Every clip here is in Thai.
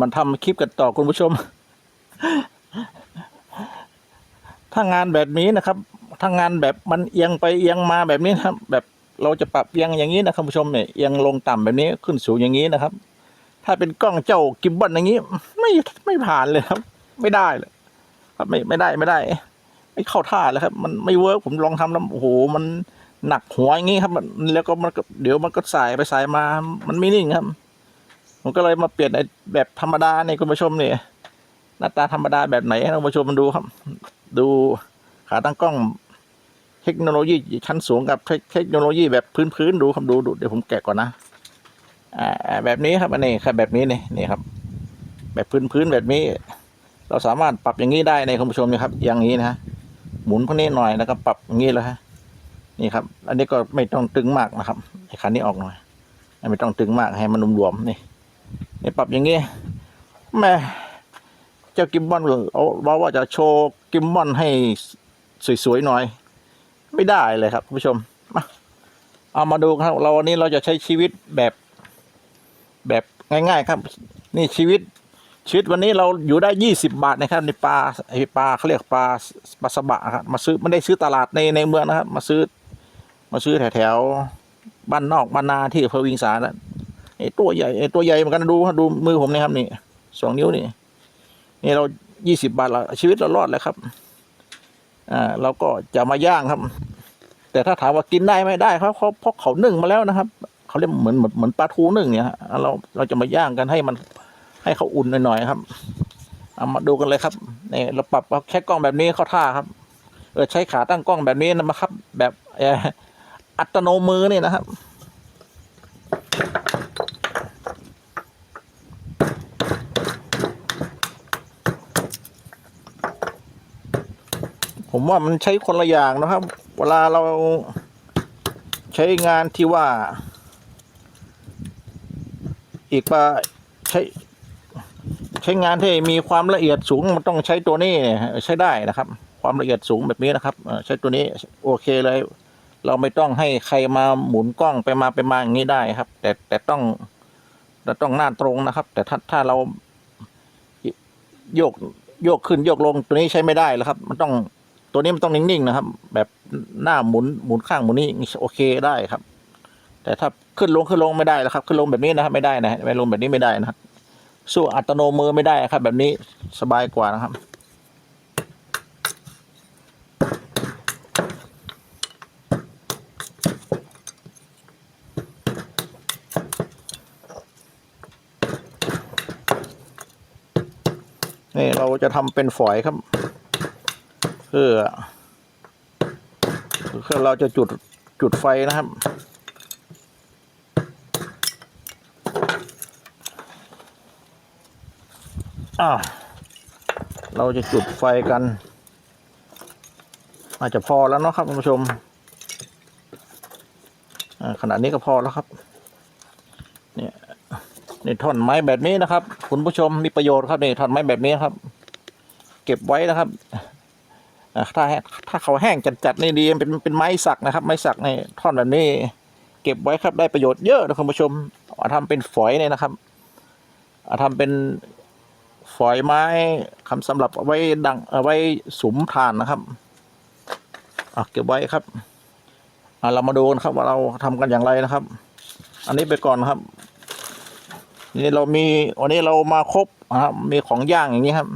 มันทำคลิปกันต่อคุณผู้ชม ถ้างานแบบนี้นะครับ ถ้างานแบบมันเอียงไปเอียงมาแบบนี้นะครับ แบบเราจะปรับเอียงอย่างนี้นะคุณผู้ชมเนี่ยเอียงลงต่ำแบบนี้ขึ้นสูงอย่างนี้นะครับ ถ้าเป็นกล้องเจ้ากิมบอลอย่างนี้ ไม่ไม่ผ่านเลยครับ ไม่ได้เลยครับไม่ไม่ได้ไม่ได้ ไม่เข้าท่าเลยครับ มันไม่เวิร์กผมลองทำแล้วโอ้โหมันหนักหัวอย่างนี้ครับ มันแล้วก็มันก็เดี๋ยวมันก็สายไปสายมา มันไม่นิ่งครับ ผมก็เลยมาเปลี่ยนไอ้แบบธรรมดาในยคุณผู้ชมเนี่ยหน้าตาธรรมดาแบบไหนให้คุณผู้ชมมันดูครับ ดูขาตั้งกล้อง เทคโนโลยีชั้นสูงกับเทคโนโลยีแบบพื้นๆดูครับดูดูเดี๋ยวผมแกะก่อนนะอ่าแบบนี้ครับอันนี้ครับแบบนี้นี่นี่ครับ แบบพื้นๆแบบนี้ เราสามารถปรับอย่างนี้ได้ในคุณผู้ชมนะครับ อย่างนี้นะฮะหมุนพวกนี้หน่อยแล้วก็ปรับอย่างนี้เลยฮะนี่ครับ อันนี้ก็ไม่ต้องตึงมากนะครับไอ้คันนี้ออกหน่อยไม่ต้องตึงมากให้มันรวมๆนี่ นี่ปรับอย่างนี้แม่เจ้ากิมบอนเอาบอกว่าจะโชว์กิมบอนให้สวยๆหน่อย ไม่ได้เลยครับคุณผู้ชมมาเอามาดูครับ เราวันนี้เราจะใช้ชีวิตแบบแบบง่าย ๆ ครับ นี่ชีวิตชีวิตวันนี้เราอยู่ได้ยี่สิบาทนะครับในปลาไอปลาเขาเรียกปลาปลาสบะครับมาซื้อไม่ได้ซื้อตลาดในในเมืองนะครับ มาซื้อ มาซื้อแถวแถวบ้านนอกบ้านนาที่อำเภอวิงสานะ ไอ้ตัวใหญ่ไอ้ตัวใหญ่เหมือนกันดูดูมือผมนะครับนี่สองนิ้วนี่นี่เรายี่สิบาทละชีวิตเรารอดแล้วครับ อ่าเราก็จะมาย่างครับ แต่ถ้าถามว่ากินได้ไม่ได้ครับเขาเพราะเขานึ่งมาแล้วนะครับเขาเรียกเหมือนเหมือนเหมือนปลาทูนึ่งเนี่ยฮะเราเราจะมาย่างกันให้มันให้เขาอุ่นหน่อยๆครับเอามาดูกันเลยครับนี่เราปรับเอาแค่กล้องแบบนี้เข้าท่าครับ เออใช้ขาตั้งกล้องแบบนี้นะครับ แบบอัตโนมือนี่นะครับ ผมว่ามันใช้คนละอย่างนะครับ เวลาเราใช้งานที่ว่า อีกปาใช้ใช้งานที่มีความละเอียดสูงมันต้องใช้ตัวนี้ใช้ได้นะครับ ความละเอียดสูงแบบนี้นะครับใช้ตัวนี้โอเคเลย เราไม่ต้องให้ใครมาหมุนกล้องไปมาไปมาอย่างนี้ได้ครับ แต่แต่ต้องแต่ต้องหน้าตรงนะครับ แต่ถ้าถ้าเราโยกโยกขึ้นโยกลงตัวนี้ใช้ไม่ได้แล้วครับ มันต้อง ตัวนี้มันต้องนิ่งๆนะครับ แบบหน้าหมุนหมุนข้างหมุนนี้โอเคได้ครับ แต่ถ้าขึ้นลงขึ้นลงไม่ได้แล้วครับ ขึ้นลงแบบนี้นะครับไม่ได้นะไม่ลงแบบนี้ไม่ได้นะครับ สู้อัตโนมือไม่ได้ครับ แบบนี้สบายกว่านะครับนี่เราจะทำเป็นฝอยครับ เพื่อเพื่อเราจะจุดจุดไฟนะครับอ่าเราจะจุดไฟกัน อาจจะพอแล้วเนาะครับคุณผู้ชมอ่าขนาดนี้ก็พอแล้วครับ เนี่ยนี่ท่อนไม้แบบนี้นะครับ คุณผู้ชมมีประโยชน์ครับนี่ท่อนไม้แบบนี้ครับ เก็บไว้นะครับ ถ้าถ้าเขาแห้งจัดๆนี่ดีเป็นเป็นไม้สักนะครับ ไม้สักในท่อนแบบนี้ เก็บไว้ครับได้ประโยชน์เยอะนะคุณผู้ชมเอาทำเป็นฝอยเนี่ยนะครับเอาทำเป็นฝอยไม้คำสำหรับเอาไว้ดังเอาไว้สุมทานนะครับเอะเก็บไว้ครับเรามาดูกันครับว่าเราทำกันอย่างไรนะครับ อันนี้ไปก่อนนะครับนี่เรามีวันนี้เรามาครบนะครับมีของย่างอย่างนี้ครับ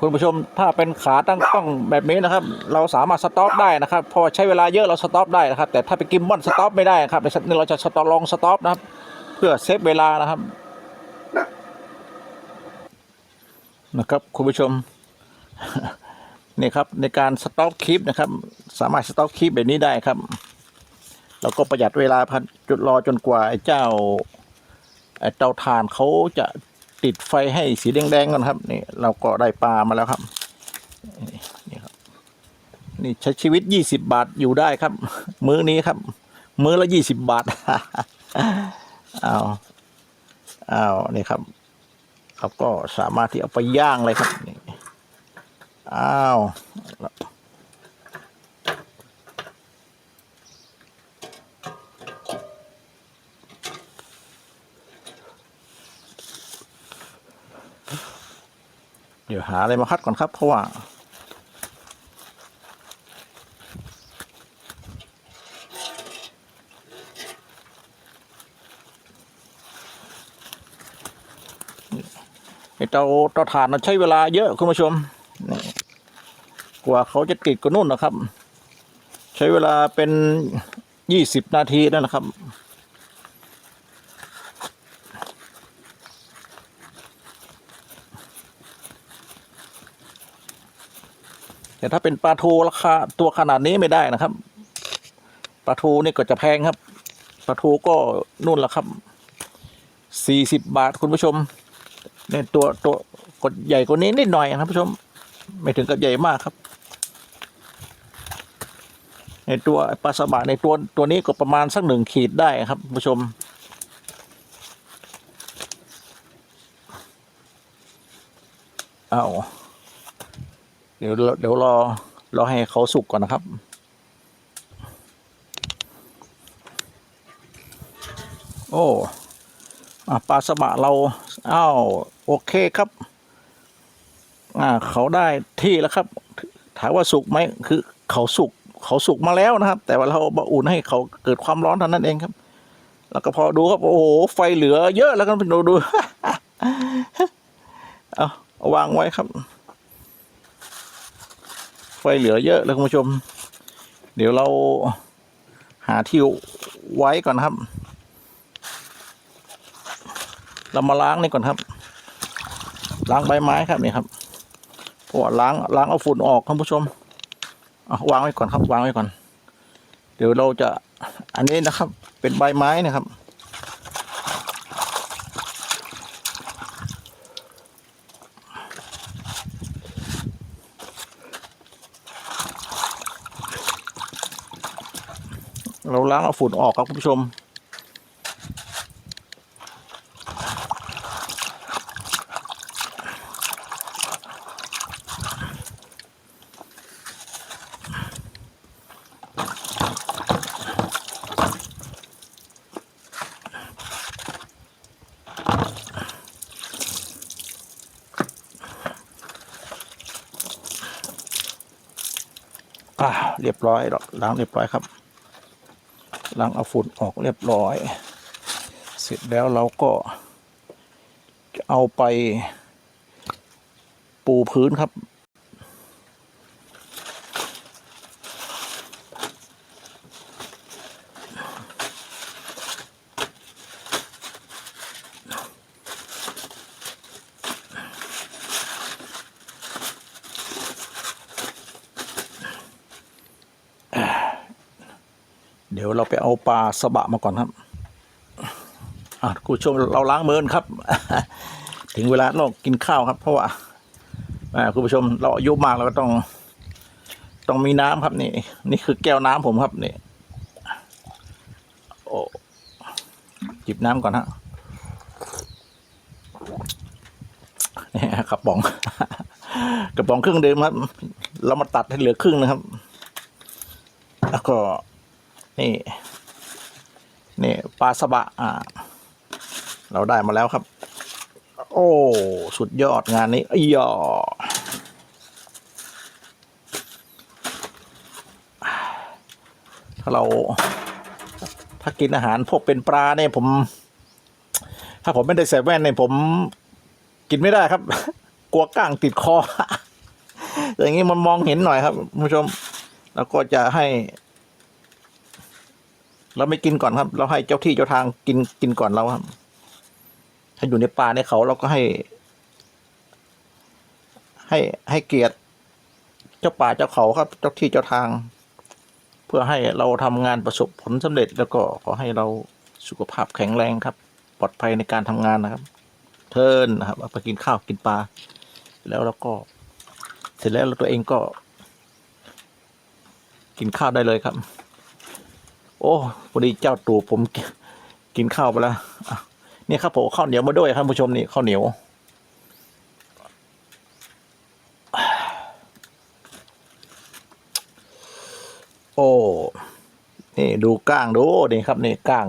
คุณผู้ชมถ้าเป็นขาตั้งกล้องแบบนี้นะครับ เราสามารถสต็อปได้นะครับพอใช้เวลาเยอะเราสต็อปได้นะครับ แต่ถ้าเป็นกิมบอนสต็อปไม่ได้ครับในนี่เราจะสต็อปลองสต็อปนะครับ เพื่อเซฟเวลานะครับนะครับคุณผู้ชมนี่ครับในการสต็อปคลิปนะครับ สามารถสต็อปคลิปแบบนี้ได้ครับเราก็ประหยัดเวลาพันจุดรอจนกว่าไอ้เจ้าไอ้เตาถ่านเขาจะ ติดไฟให้สีแดงๆก่อนครับนี่เราก็ได้ปลามาแล้วครับนี่ครับนี่ใช้ชีวิตยี่สิบบาทอยู่ได้ครับ มื้อนี้ครับ มื้อละยี่สิบบาทเอาเอานี่ครับเราก็สามารถที่เอาไปย่างเลยครับนี่อ้าว ดี๋ยวหาอะไรมาคัดก่อนครับ เพราะว่าไอเตาเตาถ่านมันใช้เวลาเยอะคุณผู้ชม กว่าเขาจะติดก็นู่นนะครับ ใช้เวลาเป็นยี่สิบนาทีนั่นนะครับ แต่ถ้าเป็นปลาทูราคาตัวขนาดนี้ไม่ได้นะครับปลาทูนี่ก็จะแพงครับปลาทูก็นู่นละครับสี่สิบบาทคุณผู้ชมเนี่ยตัวตัวกดใหญ่กว่านี้นิดหน่อยนะครับผู้ชม ไม่ถึงกับใหญ่มากครับ ในตัวปลาสบะในตัวตัวนี้ก็ประมาณสักหนึ่งขีดได้ครับผู้ชมเอา เดี๋ยวเดี๋ยวรอรอให้เขาสุกก่อนนะครับ โอ้อปลาสบะเราอ้าวโอเคครับ อ่าเขาได้ที่แล้วครับ ถามว่าสุกไหมคือเขาสุกเขาสุกมาแล้วนะครับ แต่ว่าเราบะอุ่นให้เขาเกิดความร้อนเท่านั้นเองครับ แล้วก็พอดูครับ โอ้โห ไฟเหลือเยอะแล้วกันดูดูเอาวางไว้ครับ ไฟเหลือเยอะเลยคุณผู้ชม เดี๋ยวเราหาที่ไว้ก่อนครับ เรามาล้างนี่ก่อนครับ ล้างใบไม้ครับนี่ครับเพราะว่าล้างล้างเอาฝุ่นออกท่านผู้ชมเอาวางไว้ก่อนครับวางไว้ก่อน เดี๋ยวเราจะอันนี้นะครับ เป็นใบไม้นะครับ ล้างเอาฝุ่นออกครับคุณผู้ชม อ่าเรียบร้อยล้างเรียบร้อยครับ ล้างเอาฝุ่นออกเรียบร้อย เสร็จแล้วเราก็จะเอาไปปูพื้นครับ ดี๋ยวเราไปเอาปลาสบะมาก่อนครับอะคุณผู้ชมเราล้างมือกันครับ ถึงเวลาเรากินข้าวครับ เพราะว่าอ่าคุณผู้ชมเราอายุมากเราก็ต้อง ต้องมีน้ำครับนี่ นี่คือแก้วน้ำผมครับนี่โอ้จิบน้ำก่อนฮะนี่กระป๋องกระป๋องครึ่งเดิมครับ เรามาตัดให้เหลือครึ่งนะครับ แล้วก็ นี่นี่ปลาสบะอ่า เราได้มาแล้วครับ โอ้ สุดยอดงานนี้อ้ยอถ้าเรา ถ้ากินอาหารพวกเป็นปลาเนี่ยผม ถ้าผมไม่ได้ใส่แว่นเนี่ยผมกินไม่ได้ครับ กลัวก้างติดคอ อย่างนี้มันมองเห็นหน่อยครับคุณผู้ชม แล้วก็จะให้ เราไม่กินก่อนครับ เราให้เจ้าที่เจ้าทางกินกินก่อนเราครับ ถ้าอยู่ในป่าในเขาเราก็ให้ ให้ให้เกียรติเจ้าป่าเจ้าเขาครับ เจ้าที่เจ้าทาง เพื่อให้เราทำงานประสบผลสำเร็จ แล้วก็ขอให้เราสุขภาพแข็งแรงครับ ปลอดภัยในการทำงานนะครับ เทินนะครับเอาไปกินข้าวกินปลาแล้วเราก็ เสร็จแล้วเราตัวเองก็ กินข้าวได้เลยครับ โอ้พอดีเจ้าตู่ผมกินข้าวไปแล้วนี่ครับผมข้าวเหนียวมาด้วยครับผู้ชมนี่ข้าวเหนียวโอ้นี่ดูก้างดูนี่ครับนี่ก้าง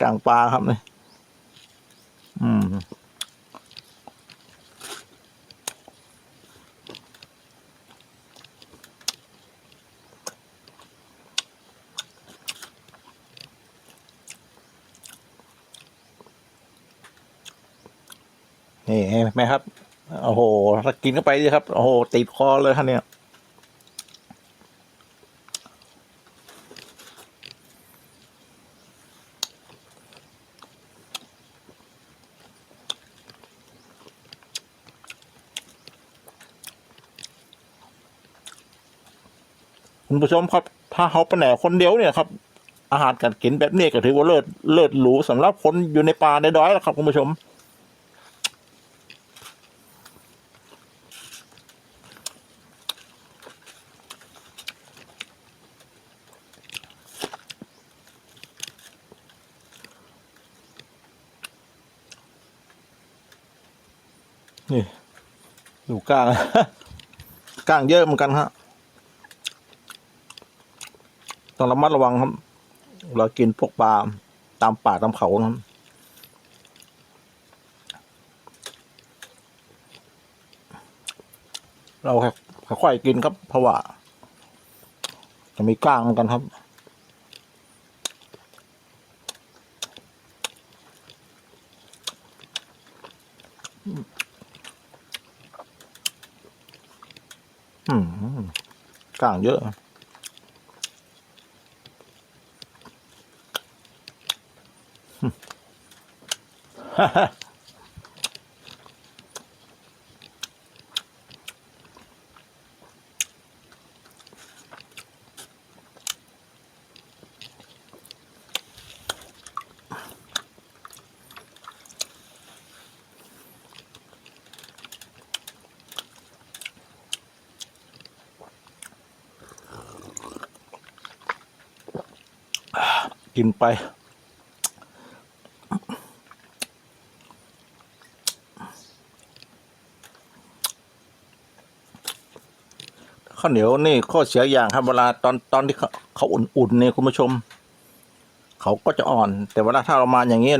ก้างปลาครับนี่ นี่เห็นไหมครับ โอ้โหถ้ากินเข้าไปดิครับ โอ้โห ติดคอเลยครับเนี่ยคุณผู้ชมครับถ้าเขาไปไหนคนเดียวเนี่ยครับ อาหารการกินแบบนี้ก็ถือว่าเลิศเลิศหรูสำหรับคนอยู่ในป่าในดอยแล้วครับคุณผู้ชม ก้าง ก้างเยอะเหมือนกันฮะต้องระมัดระวังครับ เรากินพวกปลาตามป่าตามเขานะครับเราค่อยๆกินครับ เพราะว่าจะมีก้างเหมือนกันครับ กลางเยอะ ฮ่า กินไปข้าวเหนียวนี่ข้อเสียอย่างครับเวลาตอนตอนที่เขาอุ่นๆเนี่ยคุณผู้ชม เขาก็จะอ่อน แต่เวลาถ้าเรามาอย่างนี้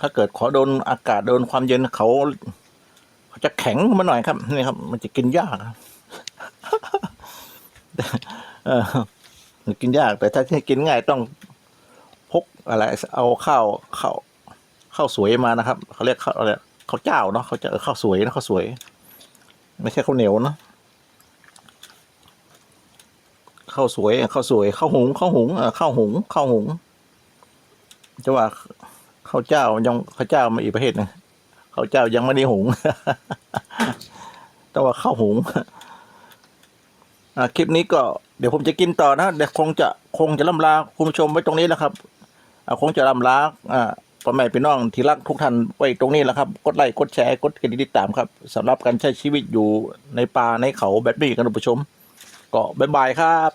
ถ้าเกิดขอโดนอากาศโดนความเย็นเขาเขาจะแข็งมาหน่อยครับนี่ครับ มันจะกินยากเออกินยากแต่ถ้าที่กินง่ายต้อง อะไร เอาข้าวข้าวข้าวสวยมานะครับเขาเรียกข้าวอะไรข้าวเจ้าเนาะเขาจะข้าวสวยนะข้าวสวย ไม่ใช่ข้าวเหนียวเนาะข้าวสวยข้าวสวยข้าวหุงข้าวหุงออข้าวหุงข้าวหุงจะว่าข้าวเจ้ายังข้าวเจ้ามาอีกประเภทหนึงข้าวเจ้ายังไม่ได้หุงแต่ว่าข้าวหุงอคลิปนี้ก็เดี๋ยวผมจะกินต่อนะเดี๋ยวคงจะคงจะล่ำลาคุณผู้ชมไว้ตรงนี้แหละครับ คงจะลำลาอ่าพ่อแม่พี่น้องที่รักทุกท่านไว้ตรงนี้แหละครับกดไลค์กดแชร์กดกระดิ่งติดตามครับสำหรับการใช้ชีวิตอยู่ในป่าในเขาแบบนี้กันคุณผู้ชม ก็บ๊ายบายครับ